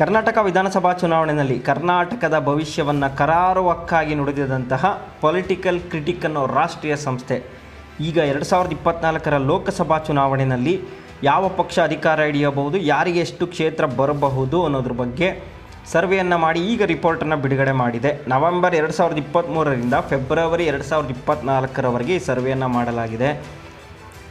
ಕರ್ನಾಟಕ ವಿಧಾನಸಭಾ ಚುನಾವಣೆಯಲ್ಲಿ ಕರ್ನಾಟಕದ ಭವಿಷ್ಯವನ್ನು ಕರಾರುವಕ್ಕಾಗಿ ನುಡಿದಿದಂತಹ ಪೊಲಿಟಿಕಲ್ ಕ್ರಿಟಿಕ್ ಅನ್ನೋ ರಾಷ್ಟ್ರೀಯ ಸಂಸ್ಥೆ, ಈಗ ಎರಡು ಸಾವಿರದ ಇಪ್ಪತ್ನಾಲ್ಕರ ಲೋಕಸಭಾ ಚುನಾವಣೆಯಲ್ಲಿ ಯಾವ ಪಕ್ಷ ಅಧಿಕಾರ ಹಿಡಿಯಬಹುದು, ಯಾರಿಗೆ ಎಷ್ಟು ಕ್ಷೇತ್ರ ಬರಬಹುದು ಅನ್ನೋದ್ರ ಬಗ್ಗೆ ಸರ್ವೆಯನ್ನು ಮಾಡಿ ಈಗ ರಿಪೋರ್ಟನ್ನು ಬಿಡುಗಡೆ ಮಾಡಿದೆ. ನವೆಂಬರ್ ಎರಡು ಸಾವಿರದ ಇಪ್ಪತ್ತ್ಮೂರರಿಂದ ಫೆಬ್ರವರಿ ಎರಡು ಸಾವಿರದ ಇಪ್ಪತ್ತ್ನಾಲ್ಕರವರೆಗೆ ಈ ಸರ್ವೆಯನ್ನು ಮಾಡಲಾಗಿದೆ.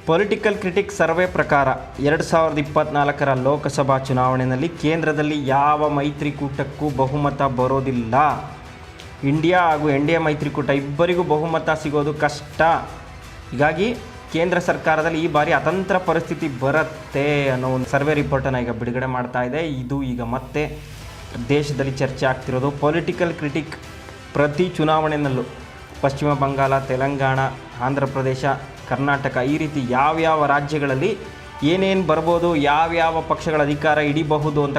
ಪೊಲಿಟಿಕಲ್ ಕ್ರಿಟಿಕ್ ಸರ್ವೆ ಪ್ರಕಾರ ಎರಡು ಸಾವಿರದ ಇಪ್ಪತ್ನಾಲ್ಕರ ಲೋಕಸಭಾ ಚುನಾವಣೆಯಲ್ಲಿ ಕೇಂದ್ರದಲ್ಲಿ ಯಾವ ಮೈತ್ರಿಕೂಟಕ್ಕೂ ಬಹುಮತ ಬರೋದಿಲ್ಲ. ಇಂಡಿಯಾ ಹಾಗೂ ಎನ್ ಡಿ ಎ ಮೈತ್ರಿಕೂಟ ಇಬ್ಬರಿಗೂ ಬಹುಮತ ಸಿಗೋದು ಕಷ್ಟ. ಹೀಗಾಗಿ ಕೇಂದ್ರ ಸರ್ಕಾರದಲ್ಲಿ ಈ ಬಾರಿ ಅತಂತ್ರ ಪರಿಸ್ಥಿತಿ ಬರುತ್ತೆ ಅನ್ನೋ ಒಂದು ಸರ್ವೆ ರಿಪೋರ್ಟನ್ನು ಈಗ ಬಿಡುಗಡೆ ಮಾಡ್ತಾ ಇದೆ. ಇದು ಈಗ ಮತ್ತೆ ದೇಶದಲ್ಲಿ ಚರ್ಚೆ ಆಗ್ತಿರೋದು. ಪೊಲಿಟಿಕಲ್ ಕ್ರಿಟಿಕ್ ಪ್ರತಿ ಚುನಾವಣೆಯಲ್ಲೂ ಪಶ್ಚಿಮ ಬಂಗಾಳ, ತೆಲಂಗಾಣ, ಆಂಧ್ರ ಪ್ರದೇಶ ಕರ್ನಾಟಕ. ಈ ರೀತಿ ಯಾವ್ಯಾವ ರಾಜ್ಯಗಳಲ್ಲಿ ಏನೇನು ಬರ್ಬೋದು, ಯಾವ್ಯಾವ ಪಕ್ಷಗಳ ಅಧಿಕಾರ ಹಿಡಿಬಹುದು ಅಂತ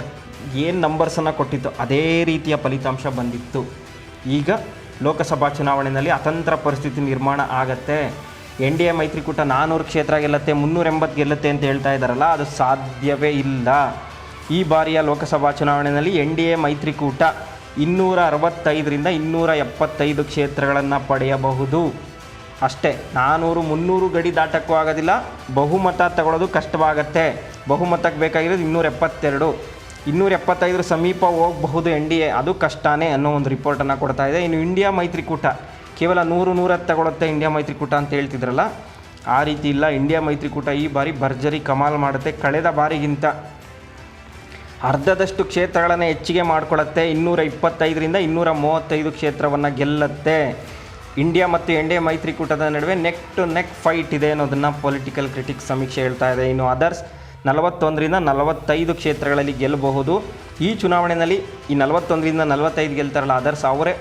ಏನು ನಂಬರ್ಸನ್ನು ಕೊಟ್ಟಿತ್ತು, ಅದೇ ರೀತಿಯ ಫಲಿತಾಂಶ ಬಂದಿತ್ತು. ಈಗ ಲೋಕಸಭಾ ಚುನಾವಣೆಯಲ್ಲಿ ಅತಂತ್ರ ಪರಿಸ್ಥಿತಿ ನಿರ್ಮಾಣ ಆಗತ್ತೆ. ಎನ್ ಡಿ ಎ ಮೈತ್ರಿಕೂಟ ನಾನ್ನೂರು ಕ್ಷೇತ್ರ ಗೆಲ್ಲತ್ತೆ, ಮುನ್ನೂರ ಎಂಬತ್ತು ಗೆಲ್ಲತ್ತೆ ಅಂತ ಹೇಳ್ತಾ ಇದ್ದಾರಲ್ಲ, ಅದು ಸಾಧ್ಯವೇ ಇಲ್ಲ. ಈ ಬಾರಿಯ ಲೋಕಸಭಾ ಚುನಾವಣೆಯಲ್ಲಿ ಎನ್ ಡಿ ಎ ಮೈತ್ರಿಕೂಟ ಇನ್ನೂರ ಅರವತ್ತೈದರಿಂದ ಇನ್ನೂರ ಎಪ್ಪತ್ತೈದು ಕ್ಷೇತ್ರಗಳನ್ನು ಪಡೆಯಬಹುದು. ಅಷ್ಟೇ ನಾನ್ನೂರು ಮುನ್ನೂರು ಗಡಿ ದಾಟಕ್ಕೂ ಆಗೋದಿಲ್ಲ. ಬಹುಮತ ತಗೊಳ್ಳೋದು ಕಷ್ಟವಾಗತ್ತೆ. ಬಹುಮತಕ್ಕೆ ಬೇಕಾಗಿರೋದು ಇನ್ನೂರ ಎಪ್ಪತ್ತೆರಡು ಇನ್ನೂರ ಎಪ್ಪತ್ತೈದರ ಸಮೀಪ ಹೋಗಬಹುದು ಎನ್ ಡಿ ಎ. ಅದು ಕಷ್ಟನೇ ಅನ್ನೋ ಒಂದು ರಿಪೋರ್ಟನ್ನು ಕೊಡ್ತಾ ಇದೆ. ಇನ್ನು ಇಂಡಿಯಾ ಮೈತ್ರಿಕೂಟ, ಕೇವಲ ನೂರು ನೂರತ್ತು ತಗೊಳುತ್ತೆ ಇಂಡಿಯಾ ಮೈತ್ರಿಕೂಟ ಅಂತ ಹೇಳ್ತಿದ್ರಲ್ಲ? ಆ ರೀತಿ ಇಲ್ಲ. ಇಂಡಿಯಾ ಮೈತ್ರಿಕೂಟ ಈ ಬಾರಿ ಭರ್ಜರಿ ಕಮಾಲ್ ಮಾಡುತ್ತೆ. ಕಳೆದ ಬಾರಿಗಿಂತ ಅರ್ಧದಷ್ಟು ಕ್ಷೇತ್ರಗಳನ್ನು ಹೆಚ್ಚಿಗೆ ಮಾಡಿಕೊಳ್ಳುತ್ತೆ ಇನ್ನೂರ ಇಪ್ಪತ್ತೈದರಿಂದ ಇನ್ನೂರ ಮೂವತ್ತೈದು ಕ್ಷೇತ್ರವನ್ನು ಗೆಲ್ಲುತ್ತೆ. ಇಂಡಿಯಾ ಮತ್ತು ಎನ್ ಡಿ ಎ ಮೈತ್ರಿಕೂಟದ ನಡುವೆ ನೆಕ್ ಟು ನೆಕ್ ಫೈಟ್ ಇದೆ ಅನ್ನೋದನ್ನು ಪೊಲಿಟಿಕಲ್ ಕ್ರಿಟಿಕ್ ಸಮೀಕ್ಷೆ ಹೇಳ್ತಾ ಇದೆ. ಇನ್ನು ಅದರ್ಸ್ ನಲವತ್ತೊಂದರಿಂದ ನಲವತ್ತೈದು ಕ್ಷೇತ್ರಗಳಲ್ಲಿ ಗೆಲ್ಲಬಹುದು. ಈ ಚುನಾವಣೆಯಲ್ಲಿ ಈ ನಲವತ್ತೊಂದರಿಂದ ನಲವತ್ತೈದು ಗೆಲ್ತಾರಲ್ಲ ಅದರ್ಸ್ ಅವರೇ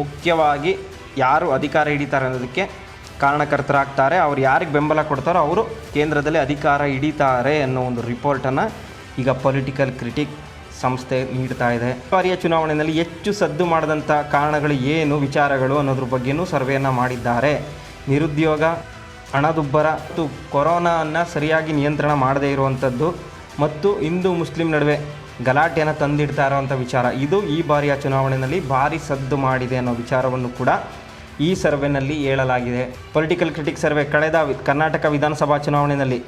ಮುಖ್ಯವಾಗಿ ಯಾರು ಅಧಿಕಾರ ಹಿಡಿತಾರೆ ಅನ್ನೋದಕ್ಕೆ ಕಾರಣಕರ್ತರಾಗ್ತಾರೆ. ಅವ್ರು ಯಾರಿಗೆ ಬೆಂಬಲ ಕೊಡ್ತಾರೋ ಅವರು ಕೇಂದ್ರದಲ್ಲಿ ಅಧಿಕಾರ ಹಿಡಿತಾರೆ ಅನ್ನೋ ಒಂದು ರಿಪೋರ್ಟನ್ನು ಈಗ ಪೊಲಿಟಿಕಲ್ ಕ್ರಿಟಿಕ್ ಸಂಸ್ಥೆ ನೀಡ್ತಾ ಇದೆ. ಬಾರಿಯ ಚುನಾವಣೆಯಲ್ಲಿ ಹೆಚ್ಚು ಸದ್ದು ಮಾಡಿದಂಥ ಕಾರಣಗಳು ಏನು, ವಿಚಾರಗಳು ಅನ್ನೋದ್ರ ಬಗ್ಗೆನೂ ಸರ್ವೆಯನ್ನು ಮಾಡಿದ್ದಾರೆ. ನಿರುದ್ಯೋಗ, ಹಣದುಬ್ಬರ ಮತ್ತು ಕೊರೋನಾವನ್ನು ಸರಿಯಾಗಿ ನಿಯಂತ್ರಣ ಮಾಡದೇ ಇರುವಂಥದ್ದು ಮತ್ತು ಹಿಂದೂ ಮುಸ್ಲಿಂ ನಡುವೆ ಗಲಾಟೆಯನ್ನು ತಂದಿಡ್ತಾ ಇರೋವಂಥ ವಿಚಾರ. ಇದು ಈ ಬಾರಿಯ ಚುನಾವಣೆಯಲ್ಲಿ ಭಾರಿ ಸದ್ದು ಮಾಡಿದೆ ಅನ್ನೋ ವಿಚಾರವನ್ನು ಕೂಡ ಈ ಸರ್ವೆನಲ್ಲಿ ಹೇಳಲಾಗಿದೆ. ಪೊಲಿಟಿಕಲ್ ಕ್ರಿಟಿಕ್ ಸರ್ವೆ ಕಳೆದ ಕರ್ನಾಟಕ ವಿಧಾನಸಭಾ ಚುನಾವಣೆಯಲ್ಲಿ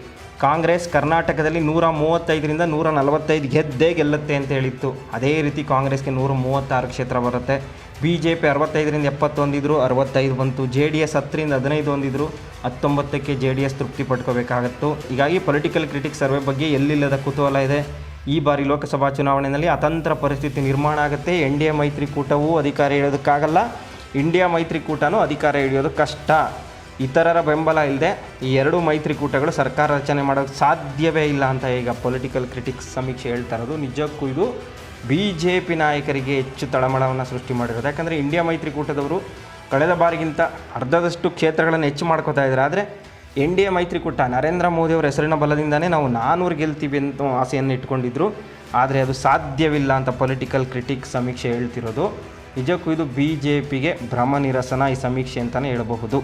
ಕಾಂಗ್ರೆಸ್ ಕರ್ನಾಟಕದಲ್ಲಿ ನೂರ ಮೂವತ್ತೈದರಿಂದ ನೂರ ನಲವತ್ತೈದು ಗೆದ್ದೇ ಗೆಲ್ಲುತ್ತೆ ಅಂತ ಹೇಳಿತ್ತು. ಅದೇ ರೀತಿ ಕಾಂಗ್ರೆಸ್ಗೆ ನೂರ ಮೂವತ್ತಾರು ಕ್ಷೇತ್ರ ಬರುತ್ತೆ. ಬಿ ಜೆ ಪಿ ಅರವತ್ತೈದರಿಂದ ಎಪ್ಪತ್ತೊಂದಿದ್ರು, ಅರವತ್ತೈದು ಬಂತು. ಜೆ ಡಿ ಎಸ್ ಹತ್ತರಿಂದ ಹದಿನೈದು ಹೊಂದಿದ್ರು ಹತ್ತೊಂಬತ್ತಕ್ಕೆ ಜೆ ಡಿ ಎಸ್ ತೃಪ್ತಿ ಪಡ್ಕೋಬೇಕಾಗತ್ತು. ಹೀಗಾಗಿ ಪೊಲಿಟಿಕಲ್ ಕ್ರಿಟಿಕ್ ಸರ್ವೆ ಬಗ್ಗೆ ಎಲ್ಲಿಲ್ಲದ ಕುತೂಹಲ ಇದೆ. ಈ ಬಾರಿ ಲೋಕಸಭಾ ಚುನಾವಣೆಯಲ್ಲಿ ಅತಂತ್ರ ಪರಿಸ್ಥಿತಿ ನಿರ್ಮಾಣ ಆಗುತ್ತೆ. ಎನ್ ಡಿ ಎ ಮೈತ್ರಿಕೂಟವೂ ಅಧಿಕಾರ ಹಿಡಿಯೋದಕ್ಕಾಗಲ್ಲ. ಇಂಡಿಯಾ ಮೈತ್ರಿಕೂಟನೂ ಅಧಿಕಾರ ಹಿಡಿಯೋದು ಕಷ್ಟ. ಇತರರ ಬೆಂಬಲ ಇಲ್ಲದೆ ಈ ಎರಡು ಮೈತ್ರಿಕೂಟಗಳು ಸರ್ಕಾರ ರಚನೆ ಮಾಡೋಕ್ಕೆ ಸಾಧ್ಯವೇ ಇಲ್ಲ ಅಂತ ಈಗ ಪೊಲಿಟಿಕಲ್ ಕ್ರಿಟಿಕ್ಸ್ ಸಮೀಕ್ಷೆ ಹೇಳ್ತಾ ಇರೋದು. ನಿಜಕ್ಕೂ ಇದು ಬಿ ಜೆ ಪಿ ನಾಯಕರಿಗೆ ಹೆಚ್ಚು ತಳಮಳವನ್ನು ಸೃಷ್ಟಿ ಮಾಡಿರೋದು. ಯಾಕಂದರೆ ಇಂಡಿಯಾ ಮೈತ್ರಿಕೂಟದವರು ಕಳೆದ ಬಾರಿಗಿಂತ ಅರ್ಧದಷ್ಟು ಕ್ಷೇತ್ರಗಳನ್ನು ಹೆಚ್ಚು ಮಾಡ್ಕೋತಾ ಇದ್ದಾರೆ. ಆದರೆ ಎನ್ ಡಿ ಎ ಮೈತ್ರಿಕೂಟ ನರೇಂದ್ರ ಮೋದಿಯವರ ಹೆಸರಿನ ಬಲದಿಂದನೇ ನಾವು ನಾನ್ನೂರು ಗೆಲ್ತೀವಿ ಅಂತ ಆಸೆಯನ್ನು ಇಟ್ಕೊಂಡಿದ್ರು. ಆದರೆ ಅದು ಸಾಧ್ಯವಿಲ್ಲ ಅಂತ ಪೊಲಿಟಿಕಲ್ ಕ್ರಿಟಿಕ್ ಸಮೀಕ್ಷೆ ಹೇಳ್ತಿರೋದು. ನಿಜಕ್ಕೂ ಇದು ಬಿ ಜೆ ಪಿಗೆ ಭ್ರಮ ನಿರಸನ ಈ ಸಮೀಕ್ಷೆ ಅಂತಲೇ ಹೇಳಬಹುದು.